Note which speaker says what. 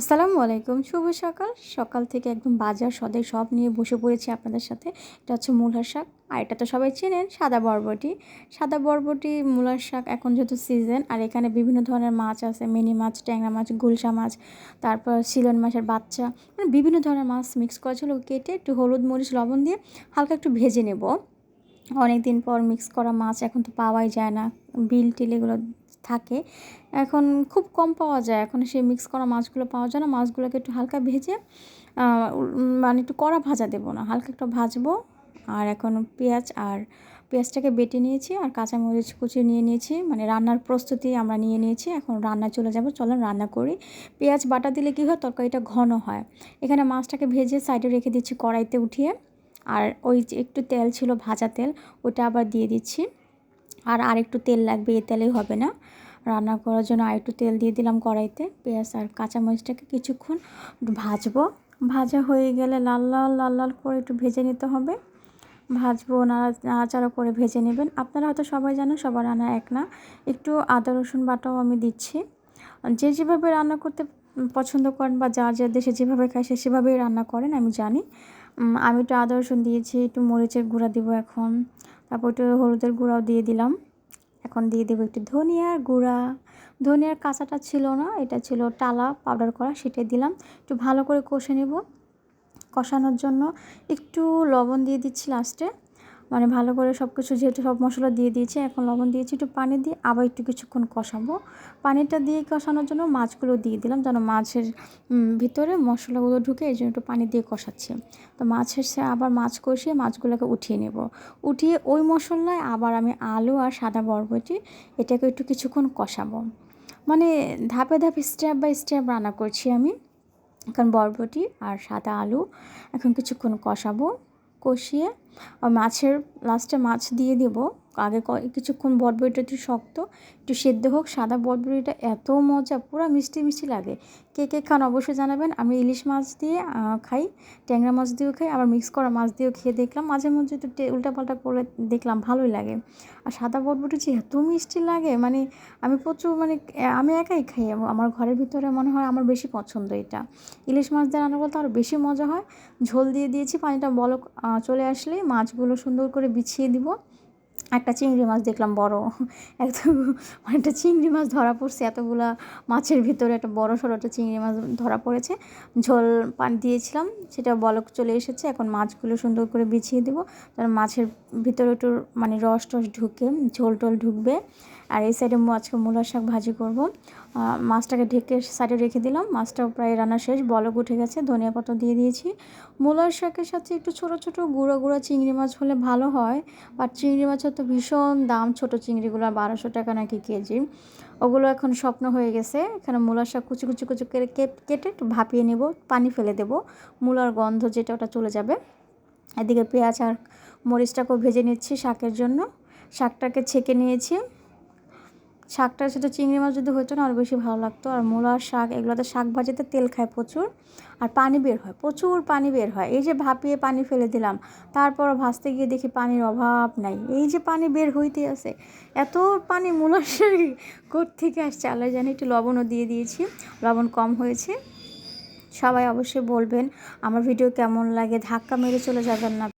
Speaker 1: আসসালামু আলাইকুম, শুভ সকাল। সকাল থেকে একদম বাজার সদাই সব নিয়ে বসে পড়েছি আপনাদের সাথে। এটা হচ্ছে মূলার শাক, আর এটা তো সবাই চেনেন, সাদা বরবটি। সাদা বরবটি, মূলার শাক এখন যেহেতু সিজন আর এখানে বিভিন্ন ধরনের মাছ আছে, মিনি মাছ, ট্যাংরা মাছ, গুলশা মাছ, তারপর সিলন মাছের বাচ্চা মানে বিভিন্ন ধরনের মাছ মিক্স করা ছিল। কেটে একটু হলুদ, মরিচ, লবণ দিয়ে হালকা একটু ভেজে নেব। অনেক দিন পর মিক্স করা মাছ এখন তো পাওয়াই যায় না। বিল টিল এগুলো থাকে। এখন খুব কম পাওয়া যায়। এখন সেই মিক্স করা মাছগুলো পাওয়া যায় না। মাছগুলোকে একটু হালকা ভেজে মানে একটু কড়া ভাজা দেবো না। হালকা একটু ভাজবো। আর এখন পেঁয়াজ আর পেঁয়াজটাকে বেটে নিয়েছি আর কাঁচামরিচ কুচি নিয়ে নিয়েছি। মানে রান্নার প্রস্তুতি আমরা নিয়ে নিয়েছি। এখন রান্না চলে যাব। চলেন রান্না করি। পেঁয়াজ বাটা দিলে কী হয়? তরকারিটা ঘন হয়। এখানে মাছটাকে ভেজে সাইডে রেখে দিচ্ছি কড়াইতে উঠিয়ে। আর ওই যে একটু তেল ছিল ভাজা তেল, ওটা আবার দিয়ে দিচ্ছি। আর আরেকটু তেল লাগবে, এ তেলেই হবে না। রান্না করার জন্য আরেকটু তেল দিয়ে দিলাম কড়াইতে। পেঁয়াজ আর কাঁচামরিচটাকে কিছুক্ষণ ভাজবো। ভাজা হয়ে গেলে লাল লাল লাল লাল করে একটু ভেজে নিতে হবে। ভাজবো, নাড়া, নাড়াচাড়া করে ভেজে নেবেন। আপনারা হয়তো সবাই জানেন, সবার রান্না এক না। একটু আদা, রসুন বাটাও আমি দিচ্ছি। যে যেভাবে রান্না করতে পছন্দ করেন বা যার যার দেশে যেভাবে খায় সে সেভাবেই রান্না করেন, আমি জানি। আমি একটু আদা রসুন দিয়েছি, একটু মরিচের গুঁড়া দিব এখন। তারপর একটু হলুদের গুঁড়াও দিয়ে দিলাম। এখন দিয়ে দেবো একটু ধনিয়ার গুঁড়া। ধনিয়ার কাঁচাটা ছিল না, এটা ছিল টালা পাউডার করা, সেটাই দিলাম। একটু ভালো করে কষে নেব। কষানোর জন্য একটু লবণ দিয়ে দিচ্ছি লাস্টে মানে ভালো করে সব কিছু যেহেতু সব মশলা দিয়ে দিয়েছি, এখন লবণ দিয়েছি, একটু পানি দিয়ে আবার একটু কিছুক্ষণ কষাবো। পানিটা দিয়ে কষানোর জন্য মাছগুলো দিয়ে দিলাম যেন মাছের ভিতরে মশলাগুলো ঢুকে এই জন্য একটু পানি দিয়ে কষাচ্ছি। তো মাছের সে, আবার মাছ কষিয়ে মাছগুলোকে উঠিয়ে নেব। উঠিয়ে ওই মশলায় আবার আমি আলু আর সাদা বরবটি এটাকে একটু কিছুক্ষণ কষাবো। মানে ধাপে ধাপে স্টেপ বাই স্টেপ রান্না করছি আমি। এখন বরবটি আর সাদা আলু এখন কিছুক্ষণ কষাবো। কষিয়ে মাছের লাস্টে মাছ দিয়ে দেবো। আগে কিছুক্ষণ বটবড়িটা একটু শক্ত, একটু সেদ্ধ হোক, সাদা বটবড়িটা এত মজা, পুরো মিষ্টি মিষ্টি লাগে। কে কে খান অবশ্যই জানাবেন। আমি ইলিশ মাছ দিয়ে খাই, ট্যাংরা মাছ দিয়েও খাই, আবার মিক্স করা মাছ দিয়েও খেয়ে দেখলাম। মাঝে মধ্যে একটু উল্টাপাল্টা করে দেখলাম, ভালোই লাগে। আর সাদা বটবটি যে এত মিষ্টি লাগে মানে আমি প্রচুর মানে আমি একাই খাই। আমার ঘরের ভিতরে মনে হয় আমার বেশি পছন্দ এটা। ইলিশ মাছ দিয়ে রান্না করতে আরও বেশি মজা হয়। ঝোল দিয়ে দিয়েছি, পানিটা বলক চলে আসলে মাছগুলো সুন্দর করে বিছিয়ে দিব। একটা চিংড়ি মাছ দেখলাম বড়। একদম একটা চিংড়ি মাছ ধরা পড়ছে, এতগুলা মাছের ভিতরে একটা বড় সড়ো একটা চিংড়ি মাছ ধরা পড়েছে। ঝোল পানি দিয়েছিলাম, সেটা বলক চলে এসেছে, এখন মাছগুলো সুন্দর করে বিছিয়ে দেবো। তার মাছের ভিতরে একটু মানে রস টস ঢুকে ঝোল টোল ঢুকবে। আর এই সাইডে আজকে মূলার শাক ভাজি করব। মাছটাকে ঢেকে সাইডে রেখে দিলাম। মাছটাও প্রায় রান্না শেষ। বলক উঠে গেছে। ধনিয়া পাতা দিয়ে দিয়েছি। মূলার শাকের সাথে একটু ছোটো ছোটো গুঁড়ো গুঁড়ো চিংড়ি মাছ হলে ভালো হয়। আর চিংড়ি মাছের তো ভীষণ দাম। ছোটো চিংড়িগুলো বারোশো টাকা নাকি কেজি। ওগুলো এখন স্বপ্ন হয়ে গেছে। এখানে মূলার শাক কুচি কুচি কুচি করে কেটে একটু ভাপিয়ে নেব। পানি ফেলে দেব। মূলার গন্ধ যেটা ওটা চলে যাবে। এদিকে পেঁয়াজ আর মরিচটাকেও ভেজে নিচ্ছি শাকের জন্য। শাকটাকে ছেঁকে নিয়েছি। শাকটা সাথে চিংড়ি মাছ যদি হতো না আরও বেশি ভালো লাগতো। আর মূলার শাক, এগুলোতে শাক ভাজিতে তেল খায় প্রচুর, আর পানি বের হয়, প্রচুর পানি বের হয়। এই যে ভাপিয়ে পানি ফেলে দিলাম তারপর ভাজতে গিয়ে দেখি পানির অভাব নাই। এই যে পানি বের হইতে আছে, এত পানি মূলার শাক থেকে আসছে? আল্লাহ জানি, একটু লবণও দিয়ে দিয়েছি, লবণ কম হয়েছে। সবাই অবশ্যই বলবেন, আমার ভিডিও কেমন লাগে, ধাক্কা মেরে চলে যাবেন না।